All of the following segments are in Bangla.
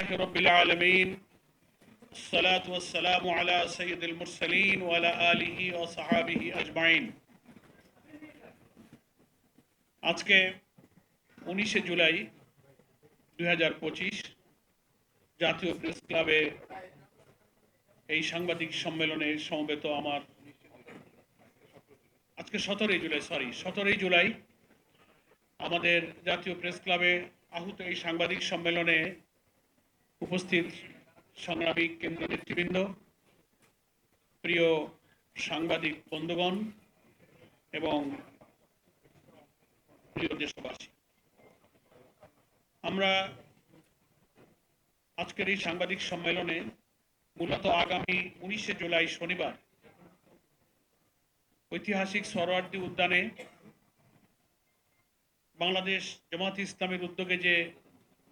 لله رب العالمين الصلاة والسلام على سيد المرسلين وعلى آله وصحابه أجمعين আজকে উনিশে জুলাই দুই জাতীয় প্রেস ক্লাবে এই সাংবাদিক সম্মেলনে সমবেত আমার আজকে সতেরোই জুলাই সরি সতেরোই জুলাই আমাদের জাতীয় প্রেস ক্লাবে আহুত এই সাংবাদিক সম্মেলনে উপস্থিত সংগ্রামী কেন্দ্র নেতৃবৃন্দ, প্রিয় সাংবাদিক বন্ধুগণ এবং প্রিয় দেশবাসী। আমরা আজকের এই সাংবাদিক সম্মেলনে মূলত আগামী উনিশে জুলাই শনিবার ঐতিহাসিক সরোয়ার্দী উদ্যানে বাংলাদেশ জামাত ইসলামের উদ্যোগে যে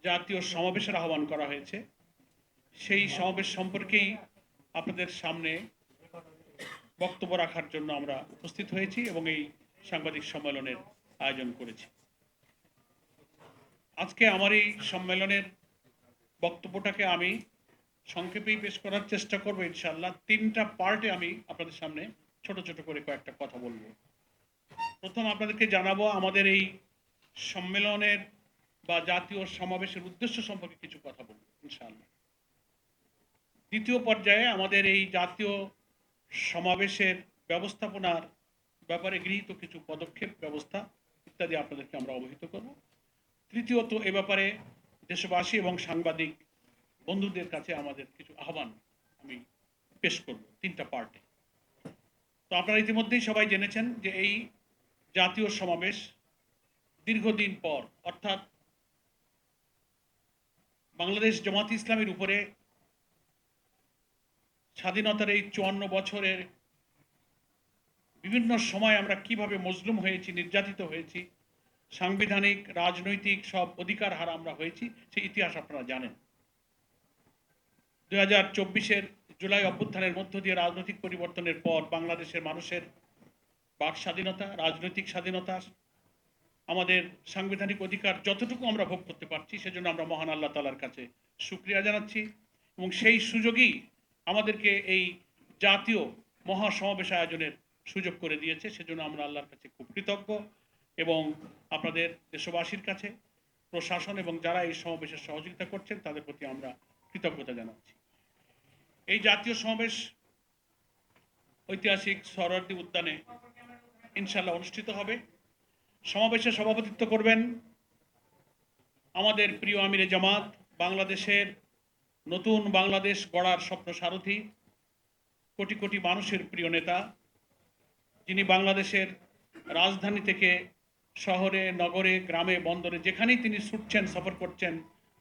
জাতীয় সমাবেশের আহ্বান করা হয়েছে। সেই সমাবেশ সম্পর্কেই আপনাদের সামনে বক্তব্য রাখার জন্য আমরা উপস্থিত হয়েছি এবং এই সাংবাদিক সম্মেলনের আয়োজন করেছি। আজকে আমার এই সম্মেলনের বক্তব্যটাকে আমি সংক্ষেপেই পেশ করার চেষ্টা করব ইনশাল্লাহ তিনটা পার্টে আমি আপনাদের সামনে ছোট ছোট করে কয়েকটা কথা বলব। প্রথম আপনাদেরকে জানাব আমাদের এই সম্মেলনের বা জাতীয় সমাবেশের উদ্দেশ্য সম্পর্কে কিছু কথা বলব, ইনশাআল্লাহ। দ্বিতীয় পর্যায়ে আমাদের এই জাতীয় সমাবেশের ব্যবস্থাপনার ব্যাপারে গৃহীত কিছু পদক্ষেপ, ব্যবস্থা ইত্যাদি আপনাদেরকে আমরা অবহিত করব। তৃতীয়ত, এ ব্যাপারে দেশবাসী এবং সাংবাদিক বন্ধুদের কাছে আমাদের কিছু আহ্বান আমি পেশ করব, তিনটা পার্টে তো আপনারা ইতিমধ্যেই সবাই জেনেছেন যে এই জাতীয় সমাবেশ দীর্ঘদিন পর, অর্থাৎ বাংলাদেশ জামাত ইসলামের উপরে স্বাধীনতার এই চুয়ান্ন বছরের বিভিন্ন সময় আমরা কীভাবে মজলুম হয়েছি, নির্যাতিত হয়েছি, সাংবিধানিক, রাজনৈতিক সব অধিকার হারা আমরা হয়েছি, সেই ইতিহাস আপনারা জানেন। দুই হাজার চব্বিশের জুলাই অভ্যুত্থানের মধ্য দিয়ে রাজনৈতিক পরিবর্তনের পর বাংলাদেশের মানুষের বাক স্বাধীনতা, রাজনৈতিক স্বাধীনতা আমাদের সাংবিধানিক অধিকার যতটুকু আমরা ভোগ করতে পারছি, সেজন্য আমরা মহান আল্লাহ তালার কাছে সুক্রিয়া জানাচ্ছি এবং সেই সুযোগই আমাদেরকে এই জাতীয় মহা সমাবেশ আয়োজনের সুযোগ করে দিয়েছে, সেজন্য আমরা আল্লাহর কাছে খুব কৃতজ্ঞ এবং আপনাদের দেশবাসীর কাছে, প্রশাসন এবং যারা এই সমাবেশের সহযোগিতা করছেন, তাদের প্রতি আমরা কৃতজ্ঞতা জানাচ্ছি। এই জাতীয় সমাবেশ ঐতিহাসিক সরোয়ার্দী উদ্যানে ইনশাল্লাহ অনুষ্ঠিত হবে। সমাবেশে সভাপতিত্ব করবেন আমাদের প্রিয় আমিরে জামাত, বাংলাদেশের নতুন বাংলাদেশ গড়ার স্বপ্ন সারথী, কোটি কোটি মানুষের প্রিয় নেতা, যিনি বাংলাদেশের রাজধানী থেকে শহরে, নগরে, গ্রামে, বন্দরে যেখানেই তিনি ছুটছেন, সফর করছেন,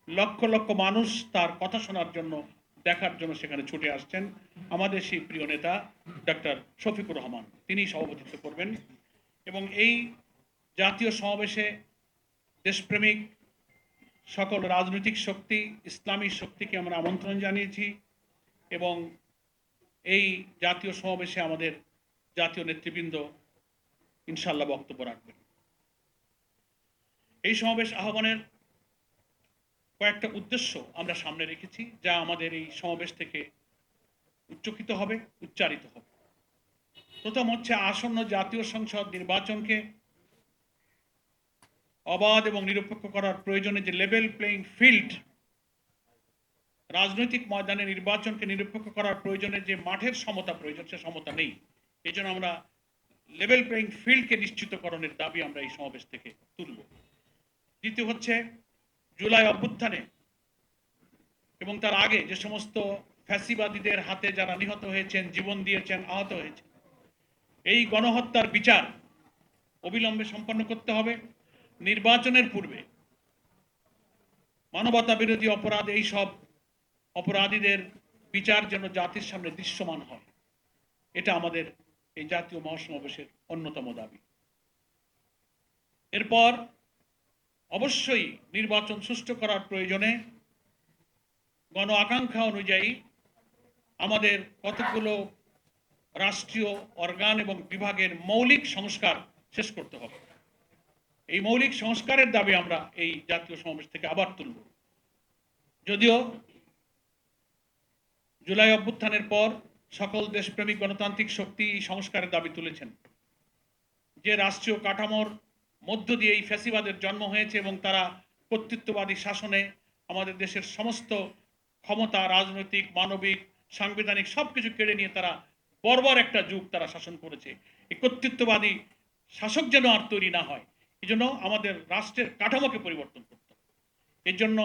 লক্ষ লক্ষ মানুষ তার কথা শোনার জন্য, দেখার জন্য সেখানে ছুটে আসছেন আমাদের সেই প্রিয় নেতা ডক্টর শফিকুর রহমান। তিনি সভাপতিত্ব করবেন এবং এই জাতীয় সমাবেশে দেশপ্রেমিক সকল রাজনৈতিক শক্তি, ইসলামী শক্তিকে আমরা আমন্ত্রণ জানিয়েছি এবং এই জাতীয় সমাবেশে আমাদের জাতীয় নেতৃবৃন্দ ইনশাল্লাহ বক্তব্য রাখবেন। এই সমাবেশ আহ্বানের কয়েকটা উদ্দেশ্য আমরা সামনে রেখেছি, যা আমাদের এই সমাবেশ থেকে উচ্চকিত হবে, উচ্চারিত হবে। প্রথম হচ্ছে আসন্ন জাতীয় সংসদ নির্বাচনকে অবাধ এবং নিরপেক্ষ করার প্রয়োজনে যে লেভেল প্লেইং ফিল্ড রাজনৈতিক ময়দানে নির্বাচনকে নিরপেক্ষ করার প্রয়োজনে যে মাঠের সমতা প্রয়োজন, সে সমতা নেই। এই জন্য আমরা লেভেল প্লেইং ফিল্ডকে নিশ্চিতকরণের দাবি আমরা এই সমাবেশ থেকে তুলব। দ্বিতীয় হচ্ছে জুলাই অভ্যুত্থানে এবং তার আগে যে সমস্ত ফ্যাসিবাদীদের হাতে যারা নিহত হয়েছেন, জীবন দিয়েছেন, আহত হয়েছেন, এই গণহত্যার বিচার অবিলম্বে সম্পন্ন করতে হবে। নির্বাচনের পূর্বে মানবতা বিরোধী অপরাধ, এই সব অপরাধীদের বিচার যেন জাতির সামনে দৃশ্যমান হয়, এটা আমাদের এই জাতীয় মহাসমাবেশের অন্যতম দাবি। এরপর অবশ্যই নির্বাচন সুষ্ঠু করার প্রয়োজনে গণ আকাঙ্ক্ষা অনুযায়ী আমাদের কতগুলো রাষ্ট্রীয় অর্গান এবং বিভাগের মৌলিক সংস্কার শেষ করতে হবে। এই মৌলিক সংস্কারের দাবি আমরা এই জাতীয় সমাবেশ থেকে আবার তুলব। যদিও জুলাই অভ্যুত্থানের পর সকল দেশপ্রেমিক গণতান্ত্রিক শক্তি এই সংস্কারের দাবি তুলেছেন। যে রাষ্ট্রীয় কাঠামোর মধ্য দিয়ে এই ফ্যাসিবাদের জন্ম হয়েছে এবং তারা কর্তৃত্ববাদী শাসনে আমাদের দেশের সমস্ত ক্ষমতা, রাজনৈতিক, মানবিক, সাংবিধানিক সবকিছু কেড়ে নিয়ে তারা বর্বর একটা যুগ তারা শাসন করেছে। এই কর্তৃত্ববাদী শাসক যেন আর তৈরি না হয় এই জন্য আমাদের রাষ্ট্রের কাঠামোকে পরিবর্তন করতে হবে। এর জন্য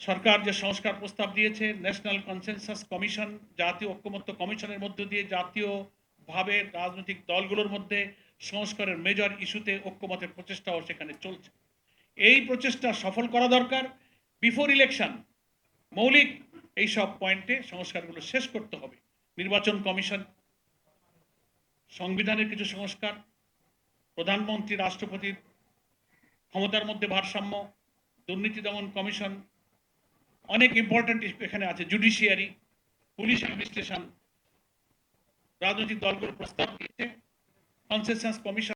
সরকার যে সংস্কার প্রস্তাব দিয়েছে ন্যাশনাল কনসেনসাস কমিশন জাতীয় ঐক্যমত্য কমিশনের মধ্য দিয়ে জাতীয়ভাবে রাজনৈতিক দলগুলোর মধ্যে সংস্কারের মেজর ইস্যুতে ঐক্যমতের প্রচেষ্টাও সেখানে চলছে। এই প্রচেষ্টা সফল করা দরকার। বিফোর ইলেকশন মৌলিক এই সব পয়েন্টে সংস্কারগুলো শেষ করতে হবে। নির্বাচন কমিশন, সংবিধানের কিছু সংস্কার প্রধানমন্ত্রী রাষ্ট্রপতির ক্ষমতার মধ্যে ভারসাম্য, দুর্নীতি দমন কমিশন, অনেক ইম্পর্টেন্ট এখানে আছে জুডিশিয়ারি পুলিশ অ্যাডমিনিস্ট্রেশন রাজনৈতিক দলগুলো প্রস্তাব দিয়েছে কনসেশন কমিশন